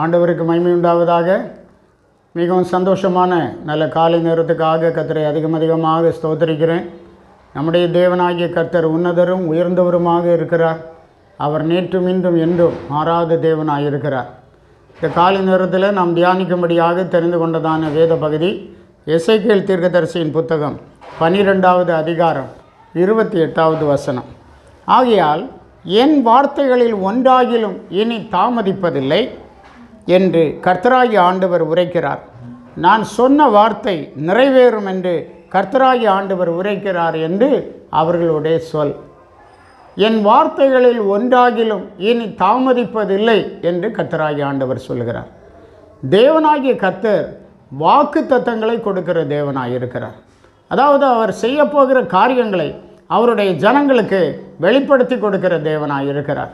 ஆண்டவருக்கு மகிமை உண்டாவதாக. மிகவும் சந்தோஷமான நல்ல காலை நேரத்துக்காக கர்த்தரை அதிகம் அதிகமாக ஸ்தோத்தரிக்கிறேன். நம்முடைய தேவனாகிய கர்த்தர் உன்னதரும் உயர்ந்தவருமாக இருக்கிறார். அவர் நேற்றும் இன்றும் என்றும் மாறாத தேவனாக இருக்கிறார் இந்த காலை நேரத்தில் நாம் தியானிக்கும்படியாக தெரிந்து கொண்டதான வேத பகுதி எசைக்கேல் தீர்க்கதரிசியின் புத்தகம் பனிரெண்டாவது அதிகாரம் இருபத்தி எட்டாவது வசனம். ஆகையால் என் வார்த்தைகளில் ஒன்றாகிலும் இனி தாமதிப்பதில்லை. என்று கர்த்தராகி ஆண்டவர் உரைக்கிறார். நான் சொன்ன வார்த்தை நிறைவேறும் என்று கர்த்தராகி ஆண்டவர் உரைக்கிறார் என்று அவர்களுடைய சொல். என் வார்த்தைகளில் ஒன்றாகிலும் இனி தாமதிப்பதில்லை என்று கர்த்தராகி ஆண்டவர் சொல்கிறார். தேவனாகிய கர்த்தர் வாக்கு தத்தங்களை கொடுக்கிற தேவனாக இருக்கிறார் அதாவது அவர் செய்யப்போகிற காரியங்களை அவருடைய ஜனங்களுக்கு வெளிப்படுத்தி கொடுக்கிற தேவனாக இருக்கிறார்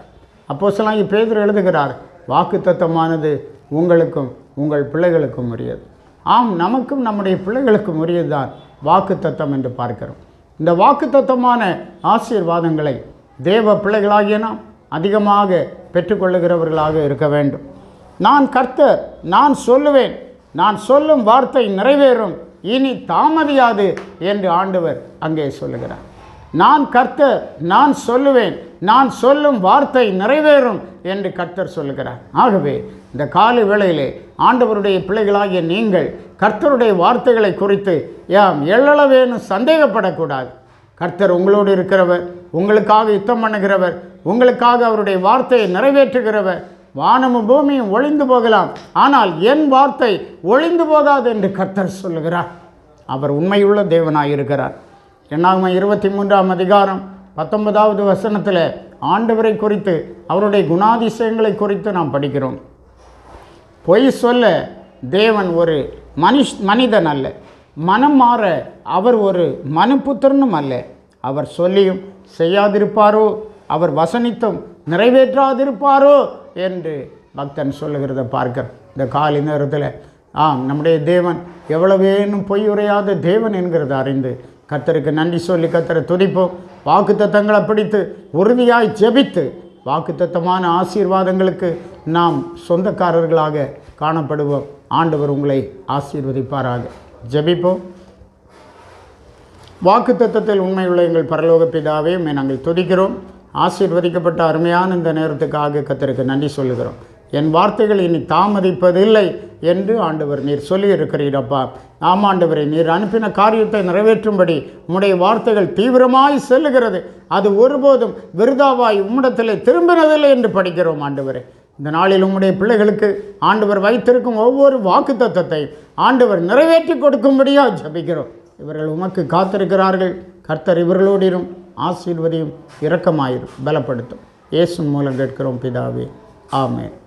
அப்போ சொல்லாங்கி பேதர் எழுதுகிறார் வாக்குத்தத்தமானது உங்களுக்கும் உங்கள் பிள்ளைகளுக்கும் உரியது. ஆம் நமக்கும் நம்முடைய பிள்ளைகளுக்கும் உரியதுதான் தான் வாக்குத்தத்தம் என்று பார்க்கிறோம். இந்த வாக்குத்தத்தமான ஆசீர்வாதங்களை தேவ பிள்ளைகளாகிய நாம் அதிகமாக பெற்றுக்கொள்ளுகிறவர்களாக இருக்க வேண்டும். நான் கர்த்தர் நான் சொல்லுவேன் நான் சொல்லும் வார்த்தை நிறைவேறும். இனி தாமதியாது என்று ஆண்டவர் அங்கே சொல்லுகிறார். நான் கர்த்தர் நான் சொல்லுவேன் நான் சொல்லும் வார்த்தை நிறைவேறும் என்று கர்த்தர் சொல்லுகிறார். ஆகவே இந்த காலை வேளையிலே ஆண்டவருடைய பிள்ளைகளாகிய நீங்கள் கர்த்தருடைய வார்த்தைகளை குறித்து யாம் எள்ளளவேனும் சந்தேகப்படக்கூடாது. கர்த்தர் உங்களோடு இருக்கிறவர் உங்களுக்காக யுத்தம் பண்ணுகிறவர் உங்களுக்காக அவருடைய வார்த்தையை நிறைவேற்றுகிறவர். வானமும் பூமியும் ஒளிந்து போகலாம். ஆனால் என் வார்த்தை ஒளிந்து போகாது என்று கர்த்தர் சொல்லுகிறார். அவர் உண்மையுள்ள தேவனாய் இருக்கிறார் என்னாகுமா இருபத்தி மூன்றாம் அதிகாரம் பத்தொன்பதாவது வசனத்தில் ஆண்டவரை குறித்து அவருடைய குணாதிசயங்களை குறித்து நாம் படிக்கிறோம். பொய் சொல்ல தேவன் ஒரு மனுஷ் மனிதன் அல்ல. மனம் மாற அவர் ஒரு மனுப்புத்திரனும் அல்ல. அவர் சொல்லியும் செய்யாதிருப்பாரோ அவர் வசனித்தும் நிறைவேற்றாதிருப்பாரோ என்று பக்தன் சொல்லுகிறத பார்க்கிறோம். இந்த காலை நேரத்தில் ஆம் நம்முடைய தேவன் எவ்வளவேனும் பொய் உரையாத தேவன் என்கிறத அறிந்து கத்தருக்கு நன்றி சொல்லி கத்தரை துதிப்போம். வாக்குத்தத்தங்களை பிடித்து உறுதியாய் ஜெபித்து வாக்குத்தத்தமான ஆசீர்வாதங்களுக்கு நாம் சொந்தக்காரர்களாக காணப்படுவோம். ஆண்டவர் உங்களை ஆசீர்வதிப்பாராக. ஜெபிப்போம். வாக்குத்தத்தத்தில் உண்மையுள்ள எங்கள் பரலோக பிதாவே நாங்கள் துதிக்கிறோம். ஆசீர்வதிக்கப்பட்ட அருமையான இந்த நேரத்துக்காக கத்தருக்கு நன்றி சொல்லுகிறோம். என் வார்த்தைகள் இனி தாமதிப்பதில்லை என்று ஆண்டவர் நீர் சொல்லியிருக்கிறீரப்பா. ஆம் ஆண்டவரை நீர் அனுப்பின காரியத்தை நிறைவேற்றும்படி உம்முடைய வார்த்தைகள் தீவிரமாய் செல்லுகிறது. அது ஒருபோதும் விருதாவாய் உம்மிடத்தில் திரும்பினதில்லை என்று படிக்கிறோம் ஆண்டவரே. இந்த நாளில் உம்முடைய பிள்ளைகளுக்கு ஆண்டவர் வைத்திருக்கும் ஒவ்வொரு வாக்கு தத்தத்தை ஆண்டவர் நிறைவேற்றி கொடுக்கும்படியாக ஜபிக்கிறோம். இவர்கள் உமக்கு காத்திருக்கிறார்கள். கர்த்தர் இவர்களோடிரும் ஆசீர்வதியும் இரக்கமாயிரும். பலப்படுத்தும். இயேசு மூலம் கேட்கிறோம் பிதாவே. ஆமே